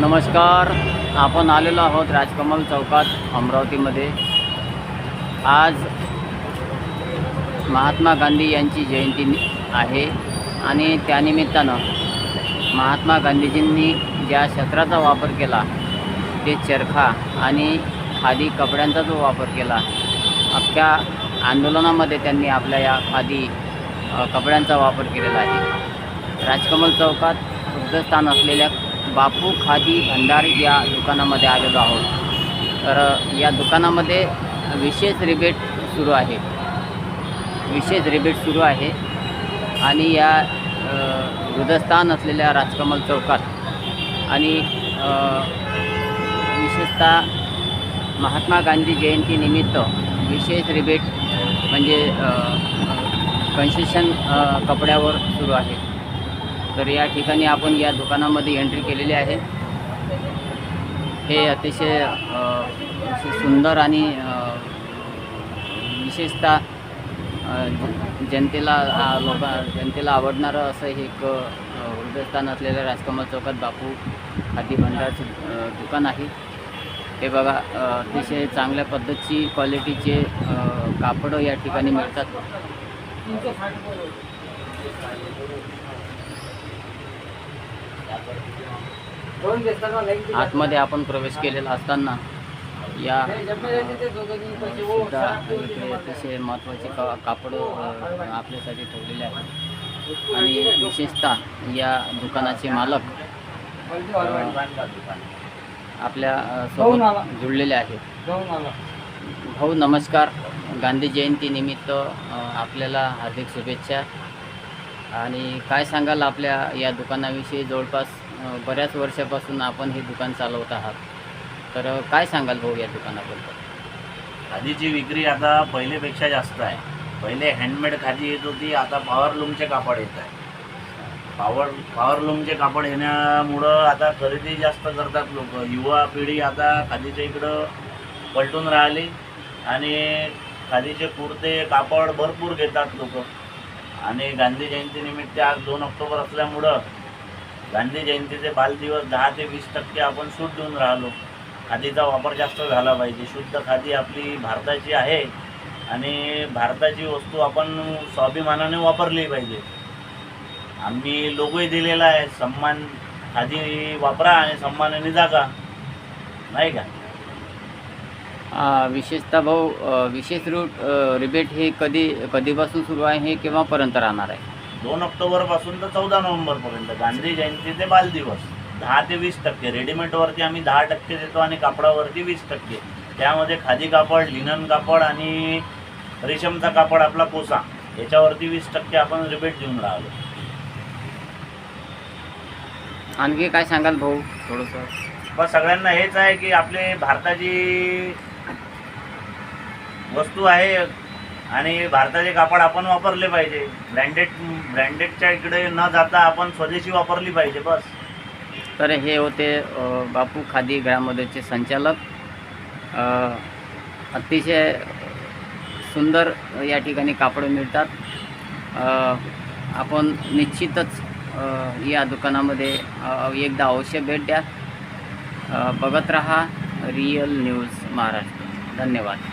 नमस्कार आपण आलेलो आहोत राजकमल चौकात अमरावतीमध्ये. आज महात्मा गांधी यांची जयंती आहे आणि त्यानिमित्तानं महात्मा गांधीजींनी ज्या शस्त्राचा वापर केला ते चरखा आणि खादी कपड्यांचा जो वापर केला अख्ख्या आंदोलनामध्ये त्यांनी आपल्या या खादी कपड्यांचा वापर केलेला आहे. राजकमल चौकात वृद्धस्थान असलेल्या बापू खादी भंडार या दुकानामध्ये आलेलो आहोत. तर या दुकानामध्ये विशेष रिबेट सुरू आहे. विशेष रिबेट सुरू आहे. आणि या अ, वृद्धस्थान असलेल्या राजकमल चौकात आणि विशेषतः महात्मा गांधी जयंतीनिमित्त विशेष रिबेट म्हणजे कन्सेशन कपड्यावर सुरू आहे. तर या ठिकाणी आपण या दुकानामध्ये एंट्री केलेली आहे. हे अतिशय अतिशय सुंदर आणि विशेषतः जनतेला लोक जनतेला आवडणारं असं हे एक वृद्धस्थान असलेलं राजकमल चौकात बापू खादी भंडारचं दुकान आहे. हे बघा अतिशय चांगल्या पद्धतीची क्वालिटीचे कापडं या ठिकाणी मिळतात. आतमध्ये आपण प्रवेश केलेला असताना या अ, सुद्धा इकडे अतिशय महत्त्वाचे का कापड आपल्यासाठी ठेवलेले आहेत. आणि विशेषतः या दुकानाचे मालक आपल्यासोबत जुळलेले आहेत. भाऊ नमस्कार. गांधी जयंतीनिमित्त आपल्याला हार्दिक शुभेच्छा. आणि काय सांगाल आपल्या या दुकानाविषयी? जवळपास बऱ्याच वर्षापासून आपण हे दुकान चालवत आहात. तर काय सांगाल भाऊ या दुकानाबद्दल? खादीची विक्री आता पहिलेपेक्षा जास्त आहे. पहिले हँडमेड खादी येत होती आता पॉवरलूमचे कापड येत आहे. पॉवर पॉवरलूमचे कापड येण्यामुळं आता खरेदी जास्त करतात लोक. युवा पिढी आता खादीच्या इकडं पलटून राहिली आणि खादीचे कुर्ते कापड भरपूर घेतात लोक. आणि गांधी जयंतीनिमित्त आज दोन ऑक्टोबर असल्यामुळं गांधी जयंतीचे बालदिवस दहा ते वीस टक्के आपण सूट देऊन राहिलो. खादीचा वापर जास्त झाला पाहिजे. शुद्ध खादी आपली भारताची आहे आणि भारताची वस्तू आपण स्वाभिमानाने वापरली पाहिजे. आम्ही लोगोही दिलेला आहे. सन्मान खादी वापरा आणि सन्मानाने जागा. नाही का? विशेषतः भाऊ विशेष रूट रिबेट हे कधी कधीपासून सुरू आहे हे केव्हापर्यंत राहणार आहे? दोन ऑक्टोबरपासून तर चौदा नोव्हेंबरपर्यंत. गांधी जयंती ते बालदिवस. दहा ते वीस टक्के. रेडीमेडवरती आम्ही दहा टक्के देतो आणि कापडावरती वीस टक्के. त्यामध्ये खादी कापड लिनन कापड आणि रेशमचा कापड आपला कोसा. याच्यावरती वीस टक्के आपण रिबेट देऊन राहिलो. आणखी काय सांगाल भाऊ? थोडंसं. पण सगळ्यांना हेच आहे की आपले भारताची वस्तू आहे आणि भारताचे कापड आपण वापरले पाहिजे. ब्रँडेड ब्रँडेडच्या इकडे न जाता आपण स्वदेशी वापरली पाहिजे बस. तर हे होते बापू खादी ग्रामोदयचे संचालक. अतिशय सुंदर या ठिकाणी कापडं मिळतात. आपण निश्चितच या दुकानामध्ये एकदा अवश्य भेट द्या. बघत रहा रियल न्यूज महाराष्ट्र धन्यवाद.